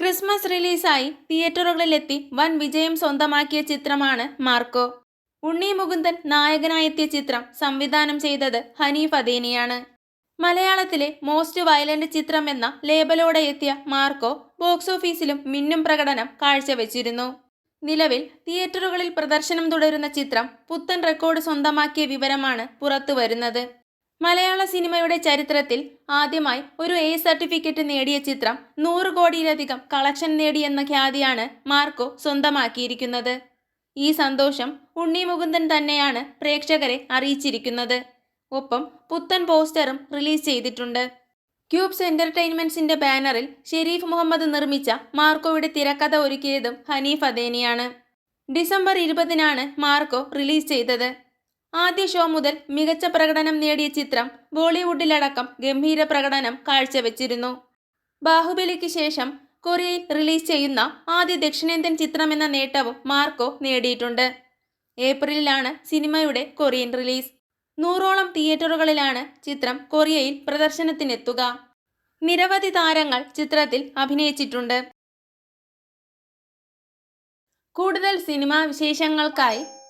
Christmas റിലീസായി തിയേറ്ററുകളിലെത്തി വൻ വിജയം സ്വന്തമാക്കിയ ചിത്രമാണ് മാർക്കോ. ഉണ്ണി മുകുന്ദൻ നായകനായെത്തിയ ചിത്രം സംവിധാനം ചെയ്തത് ഹനീഫ് അദീനിയാണ്. മലയാളത്തിലെ മോസ്റ്റ് വയലന്റ് ചിത്രം എന്ന ലേബലോടെ എത്തിയ മാർക്കോ ബോക്സ് ഓഫീസിലും മിന്നും പ്രകടനം കാഴ്ചവെച്ചിരുന്നു. നിലവിൽ തിയേറ്ററുകളിൽ പ്രദർശനം തുടരുന്ന ചിത്രം പുത്തൻ റെക്കോർഡ് സ്വന്തമാക്കിയ വിവരമാണ് പുറത്തുവരുന്നത്. മലയാള സിനിമയുടെ ചരിത്രത്തിൽ ആദ്യമായി ഒരു എ സർട്ടിഫിക്കറ്റ് നേടിയ ചിത്രം നൂറ് കോടിയിലധികം കളക്ഷൻ നേടിയെന്ന ഖ്യാതിയാണ് മാർക്കോ സ്വന്തമാക്കിയിരിക്കുന്നത്. ഈ സന്തോഷം ഉണ്ണി മുകുന്ദൻ തന്നെയാണ് പ്രേക്ഷകരെ അറിയിച്ചിരിക്കുന്നത്. ഒപ്പം പുത്തൻ പോസ്റ്ററും റിലീസ് ചെയ്തിട്ടുണ്ട്. ക്യൂബ്സ് എന്റർടൈൻമെന്റ്സിന്റെ ബാനറിൽ ഷെരീഫ് മുഹമ്മദ് നിർമ്മിച്ച മാർക്കോയുടെ തിരക്കഥ ഒരുക്കിയതും ഹനീഫ് അദേനിയാണ്. ഡിസംബർ ഇരുപതിനാണ് മാർക്കോ റിലീസ് ചെയ്തത്. ആദ്യ ഷോ മുതൽ മികച്ച പ്രകടനം നേടിയ ചിത്രം ബോളിവുഡിലടക്കം ഗംഭീര പ്രകടനം കാഴ്ചവെച്ചിരുന്നു. ബാഹുബലിക്ക് ശേഷം കൊറിയയിൽ റിലീസ് ചെയ്യുന്ന ആദ്യ ദക്ഷിണേന്ത്യൻ ചിത്രമെന്ന നേട്ടവും മാർക്കോ നേടിയിട്ടുണ്ട്. ഏപ്രിലിലാണ് സിനിമയുടെ കൊറിയൻ റിലീസ്. നൂറോളം തിയേറ്ററുകളിലാണ് ചിത്രം കൊറിയയിൽ പ്രദർശനത്തിനെത്തുക. നിരവധി താരങ്ങൾ ചിത്രത്തിൽ അഭിനയിച്ചിട്ടുണ്ട്. കൂടുതൽ സിനിമാ വിശേഷങ്ങൾക്കായി